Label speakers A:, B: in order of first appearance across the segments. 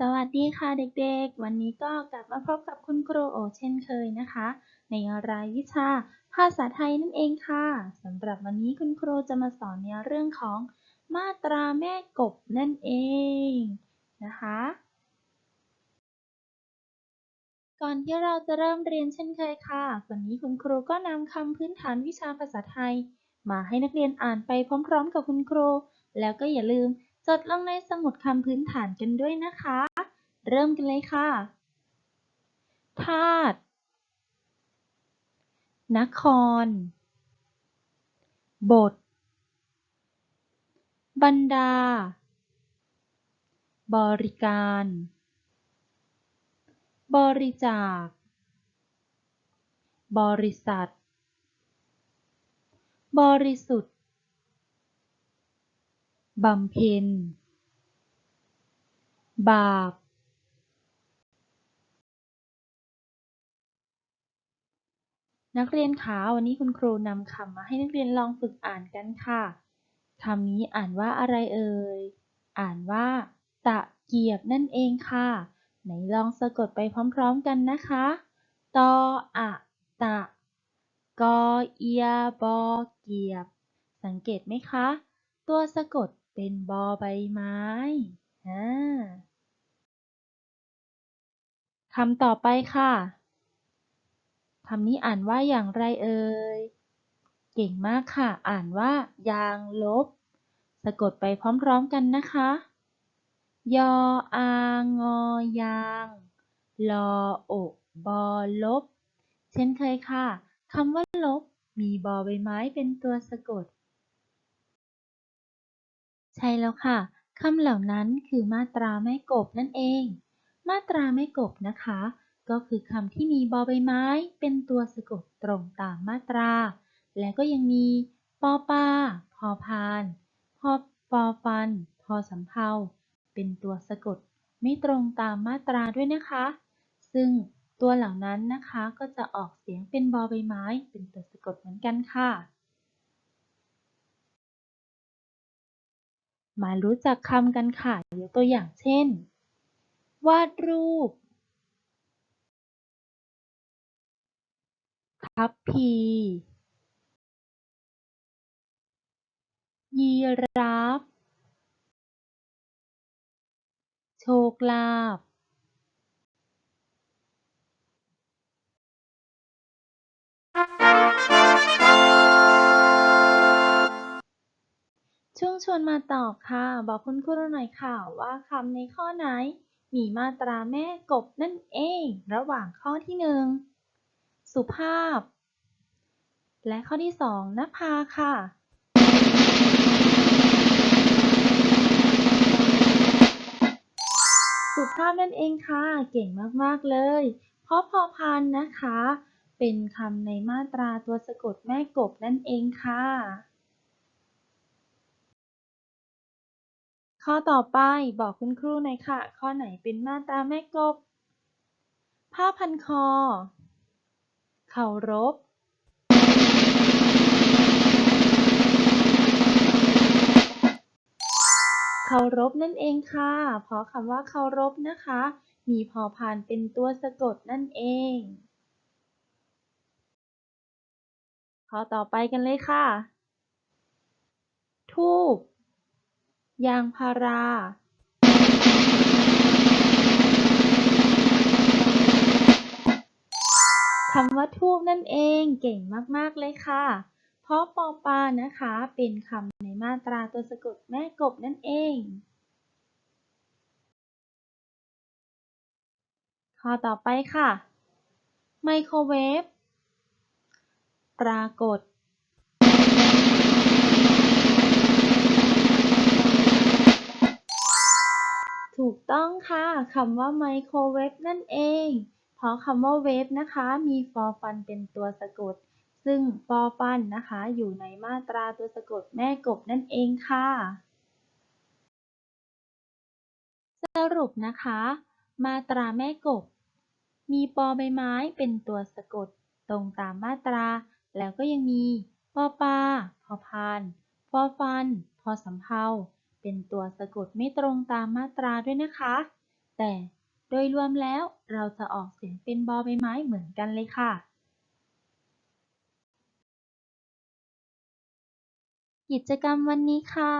A: สวัสดีค่ะเด็กๆ วันนี้ก็กลับมาพบกับคุณครูโอเช่นเคยนะคะ ในรายวิชาภาษาไทยนั่นเองค่ะสำหรับวันนี้คุณครูจะมาสอนในเรื่องของมาตราแม่กบนั่นเองนะคะ ก่อนที่เราจะเริ่มเรียนเช่นเคยค่ะ วันนี้คุณครูก็นำคำพื้นฐานวิชาภาษาไทย มาให้นักเรียนอ่านไปพร้อม ๆ กับคุณครู แล้วก็อย่าลืม จดลงในสมุดคำพื้นฐานกันด้วยนะคะ เริ่มกันเลยค่ะ ธาตุ นคร บท บรรดา บริการ บริจาค บริษัท บริสุทธิ์ บำเพ็ญ บาป นักเรียนคะวันนี้คุณครูนำคำมาให้นักเรียนลองฝึกอ่านกันค่ะคำนี้อ่านว่าอะไรเอ่ย อ่านว่า ตะเกียบนั่นเองค่ะ ไหนลองสะกดไปพร้อมๆกันนะคะ ตออะตะ กอเอียบอเกียบ สังเกตไหมคะ ตัวสะกด เป็นบอใบไม้อ่าคำต่อไปค่ะ คำนี้อ่านว่าอย่างไรเอ่ย เก่งมากค่ะ อ่านว่า ยางลบ สะกดไปพร้อมๆกันนะคะ ยออางอยางลอโอบอลบ เช่นเคยค่ะ คำว่าลบ มีบอใบไม้เป็นตัวสะกด ใช่แล้วค่ะคำเหล่านั้นคือมาตราแม่กบนั่นเอง มาตราแม่กบนะคะ ก็คือคำที่มีบอใบไม้ เป็นตัวสะกดตรงตามมาตรา และก็ยังมีปอปาพอพาน พอปอฟัน พอสำเภาเป็นตัวสะกดไม่ตรงตามมาตราด้วยนะคะ ซึ่งตัวเหล่านั้นนะคะก็จะออกเสียงเป็นบอใบไม้ เป็นตัวสะกดเหมือนกันค่ะ มารู้จักคำกันค่ะ ยกตัวอย่างเช่น วาดรูปทัพพี ยีราฟ โชคลาภ งชวนมาตอบค่ะ บอกคุณครูหน่อยค่ะว่าคำในข้อไหน มีมาตราแม่กบนั่นเอง ระหว่างข้อที่หนึ่งสุภาพ และข้อที่สองนภาค่ะสุภาพนั่นเองค่ะ เก่งมาก ๆ เลย เพราะพอพานนะคะ เป็นคำในมาตราตัวสะกดแม่กบนั่นเองค่ะ ข้อต่อไปบอกคุณครูหน่อยค่ะ ข้อไหนเป็นมาตราแม่กบ ผ้าพันคอ เคารพเคารพนั่นเองค่ะ เพราะคำว่าเคารพนะคะ มีพอพานเป็นตัวสะกดนั่นเอง ข้อต่อไปกันเลยค่ะ ทูบ ยางพาราคำว่าทูบนั่นเองเก่งมาก ๆ เลยค่ะ เพราะปอปานะคะ เป็นคำในมาตราตัวสะกดแม่กบนั่นเอง ข้อต่อไปค่ะ ไมโครเวฟ ปรากฏ ต้องค่ะ คำว่าไมโครเวฟนั่นเอง เพราะคำว่าเวฟนะคะ มีฟอฟันเป็นตัวสะกด ซึ่งฟอฟันนะคะ อยู่ในมาตราตัวสะกดแม่กบนั่นเองค่ะ สรุปนะคะ มาตราแม่กบ มีปอใบไม้เป็นตัวสะกด ตรงตามมาตรา แล้วก็ยังมีปอปลาพอพาน ฟอฟัน พอสำเภา เป็นตัวสะกดไม่ตรงตามมาตราด้วยนะคะ แต่โดยรวมแล้วเราจะออกเสียงเป็นบอใบไม้เหมือนกันเลยค่ะ กิจกรรมวันนี้ค่ะ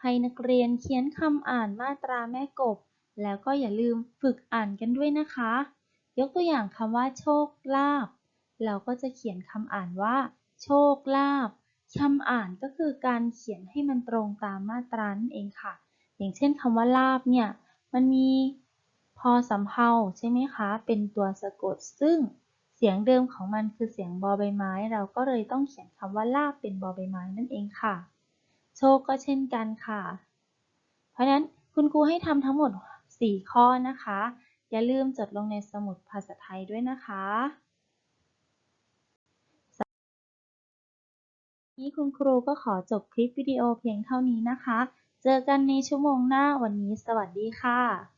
A: ให้นักเรียนเขียนคำอ่านมาตราแม่กบ แล้วก็อย่าลืมฝึกอ่านกันด้วยนะคะ ยกตัวอย่างคำว่าโชคลาภเราก็จะเขียนคำอ่านว่า โชคลาภ คำอ่านก็คือการเขียนให้มันตรงตามมาตรานั่นเองค่ะ อย่างเช่นคำว่าลาบเนี่ย มันมีพอสำเภาใช่ไหมคะ เป็นตัวสะกด ซึ่งเสียงเดิมของมันคือเสียงบอใบไม้ เราก็เลยต้องเขียนคำว่าลาบเป็นบอใบไม้นั่นเองค่ะ โชคก็เช่นกันค่ะ เพราะฉะนั้นคุณครูให้ทำทั้งหมด 4 ข้อนะคะ อย่าลืมจดลงในสมุดภาษาไทยด้วยนะคะ นี้คุณครูก็ขอจบคลิปวิดีโอเพียงเท่านี้นะคะ เจอกันในชั่วโมงหน้าวันนี้สวัสดีค่ะ